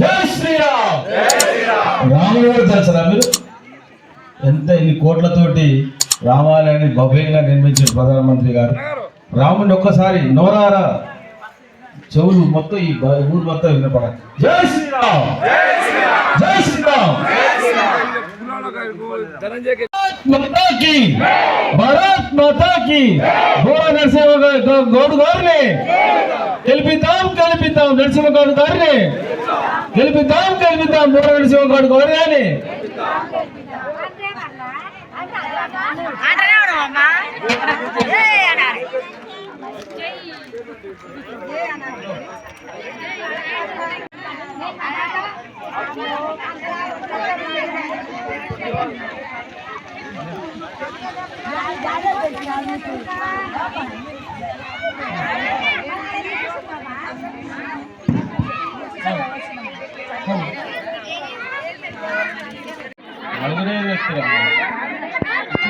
జై శ్రీరామ్. రాముడు గారు తెలుసరా మీరు? ఎంత ఇన్ని కోట్లతోటి రామాలయాన్ని భవ్యంగా నిర్మించిన ప్రధానమంత్రి గారు. రాముడిని ఒక్కసారి నోరారా. చెవులు మొత్తం ఈ ఊరు మొత్తం వినపడ జై శ్రీరామ్. జై శ్రీరామ్. మాతా की భారత్ మాతా की గోడ నరసింహ గౌడ్ గారిని గెలిపిద్దాం గెలిపిద్దాం నరసింహ గౌడ్ గారిని. గెలిపిద్దాం గెలిపిద్దాం గోడ నరసింహ గౌడ్ గౌడ్ గారిని నలుగురే వ్యక్తులమ్మా.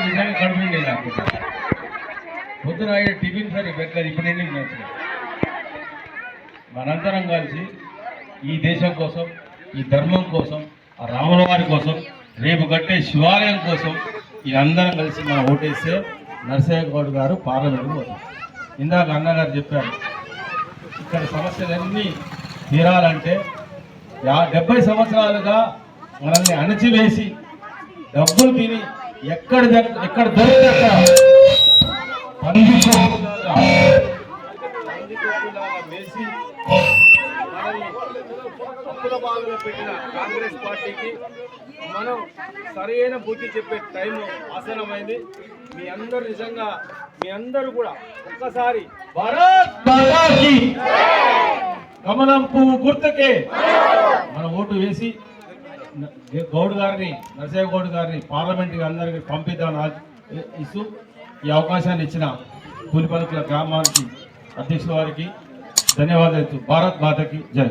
నిజంగా కడుపు లేదు నాకు పొద్దున ఆయన టిఫిన్ సరే పెట్టలేదు ఇప్పుడు ఎన్ని మనందరం కలిసి ఈ దేశం కోసం ఈ ధర్మం కోసం ఆ రాముల వారి కోసం రేపు కట్టే శివాలయం కోసం ఈ అందరం కలిసి మనం ఓటేస్తే నరసింహ గౌడ్ గారు పార్లమెంట్కి పోతారు. ఇందాక అన్నగారు చెప్పారు ఇక్కడ సమస్యలన్నీ తీరాలంటే యా- డెబ్బై సంవత్సరాలుగా మనల్ని అణచివేసి డబ్బులు తిని ఎక్కడ ఎక్కడ దొరికితే అక్కడ వేసి బాధలో పెట్టిన కాంగ్రెస్ పార్టీకి మనం సరైన బుద్ధి చెప్పే టైం ఆసనమైంది. మీ అందరూ నిజంగా మీ అందరూ కూడా ఒక్కసారి భారత్ మాతాకి. కమలం పువ్వు గుర్తుకే. మన ఓటు వేసి గౌడ్ గారిని నరసింహ గౌడ్ గారిని పార్లమెంట్కి అందరికి పంపిద్దామని ఇస్తూ ఈ అవకాశాన్ని ఇచ్చిన కూలిపలుకుల గ్రామానికి అధ్యక్షుల వారికి ధన్యవాదాలు భారత్ మాతకి జై.